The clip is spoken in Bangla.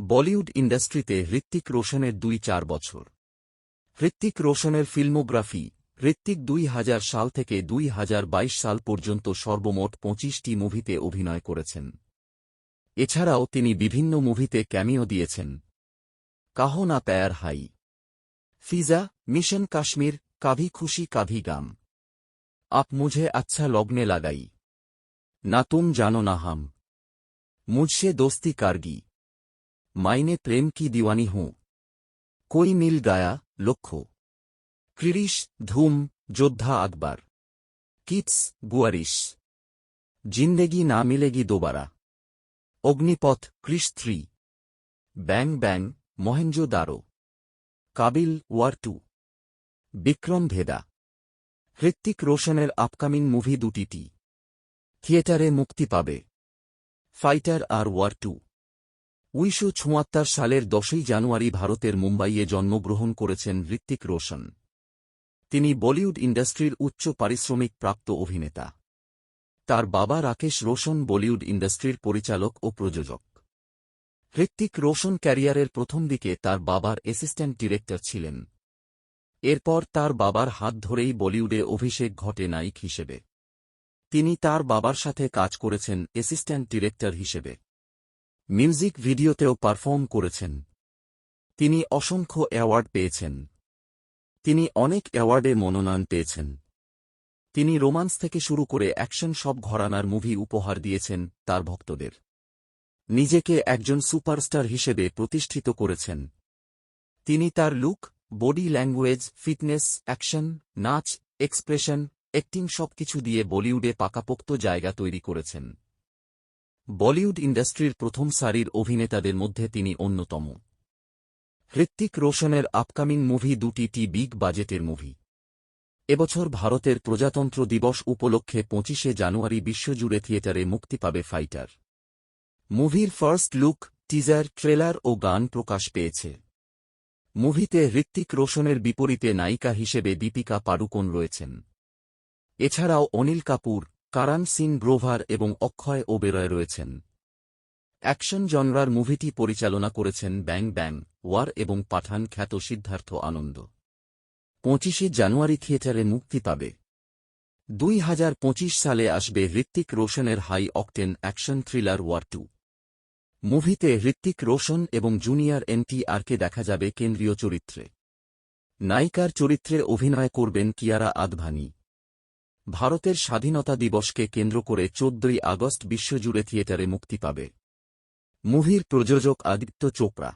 বলিউড ইন্ডাস্ট্রিতে হৃত্বিক রোশনের দুই চার বছর। হৃত্বিক রোশনের ফিল্মোগ্রাফি হৃত্বিক দুই হাজার সাল থেকে দুই হাজার বাইশ সাল পর্যন্ত সর্বমোট পঁচিশটি মুভিতে অভিনয় করেছেন। এছাড়াও তিনি বিভিন্ন মুভিতে ক্যামিও দিয়েছেন। কাহো না প্যার হাই। ফিজা, মিশন কাশ্মীর, কাভি খুশি, কাভি গাম। আপ মুঝে আচ্ছা লগ্নে লাগাই। না তুম জানো না হাম। মুঝসে দোস্তি কারগি। মাইনে প্রেম কি দিওয়ানি হুঁ। কই মিল গায়া, লক্ষ্য। ক্রিরিশ ধুম, যোদ্ধা আকবর। Kites, Guzaarish. Zindagi Na Milegi Dobara. Agneepath, Krrish three. Bang Bang, Mohenjo Daro. Kaabil, War two. Vikram Vedha. Hrithik রোশনের upcoming movie দুটিটি থিয়েটারে মুক্তি পাবে। ফাইটার আর ওয়ার টু। উনিশশো চুয়াত্তর সালের দশই জানুয়ারি ভারতের মুম্বাইয়ে জন্মগ্রহণ করেছেন ঋত্বিক রোশন। তিনি বলিউড ইন্ডাস্ট্রির উচ্চ পারিশ্রমিক প্রাপ্ত অভিনেতা। তার বাবা রাকেশ রোশন বলিউড ইন্ডাস্ট্রির পরিচালক ও প্রযোজক। হৃত্বিক রোশন ক্যারিয়ারের প্রথম দিকে তার বাবার অ্যাসিস্ট্যান্ট ডিরেক্টর ছিলেন। এরপর তার বাবার হাত ধরেই বলিউডে অভিষেক ঘটে নায়িক হিসেবে। তিনি তার বাবার সাথে কাজ করেছেন অ্যাসিস্ট্যান্ট ডিরেক্টর হিসেবে। মিউজিক ভিডিওতেও পারফর্ম করেছেন। তিনি অসংখ্য অ্যাওয়ার্ড পেয়েছেন। তিনি অনেক অ্যাওয়ার্ডে মনোনয়ন পেয়েছেন। তিনি রোমান্স থেকে শুরু করে অ্যাকশন সব ঘরানার মুভি উপহার দিয়েছেন তার ভক্তদের। নিজেকে একজন সুপারস্টার হিসেবে প্রতিষ্ঠিত করেছেন। তিনি তার look, body language, fitness, action, নাচ, এক্সপ্রেশন, অ্যাক্টিং সবকিছু দিয়ে বলিউডে পাকাপোক্ত জায়গা তৈরি করেছেন। বলিউড ইন্ডাস্ট্রির প্রথম সারির অভিনেতাদের মধ্যে তিনি অন্যতম। হৃত্বিক রোশনের আপকামিং মুভি দুটি টি বিগ বাজেটের মুভি। এবছর ভারতের প্রজাতন্ত্র দিবস উপলক্ষে পঁচিশে জানুয়ারি বিশ্বজুড়ে থিয়েটারে মুক্তি পাবে ফাইটার। মুভির ফার্স্ট লুক, টিজার, ট্রেলার ও গান প্রকাশ পেয়েছে। মুভিতে হৃত্বিক রোশনের বিপরীতে নায়িকা হিসেবে দীপিকা পাডুকোন রয়েছেন। এছাড়াও অনিল কাপুর কারান সিং গ্রোভার এবং অক্ষয় ওবেরয় রয়েছেন। অ্যাকশন জনরার মুভিটি পরিচালনা করেছেন ব্যাং ব্যাং, ওয়ার এবং পাঠান খ্যাত সিদ্ধার্থ আনন্দ। পঁচিশে জানুয়ারি থিয়েটারে মুক্তি পাবে। দুই হাজার পঁচিশ সালে আসবে Hrithik রোশনের high octane action thriller War two. মুভিতে হৃত্বিক রোশন এবং জুনিয়র এনটিআরকে দেখা যাবে কেন্দ্রীয় চরিত্রে। নায়িকার চরিত্রে অভিনয় করবেন কিয়ারা আদভানি। ভারতের স্বাধীনতা দিবসকে কেন্দ্র করে চোদ্দই আগস্ট বিশ্বজুড়ে থিয়েটারে মুক্তি পাবে। মুভির প্রযোজক আদিত্য চোপড়া।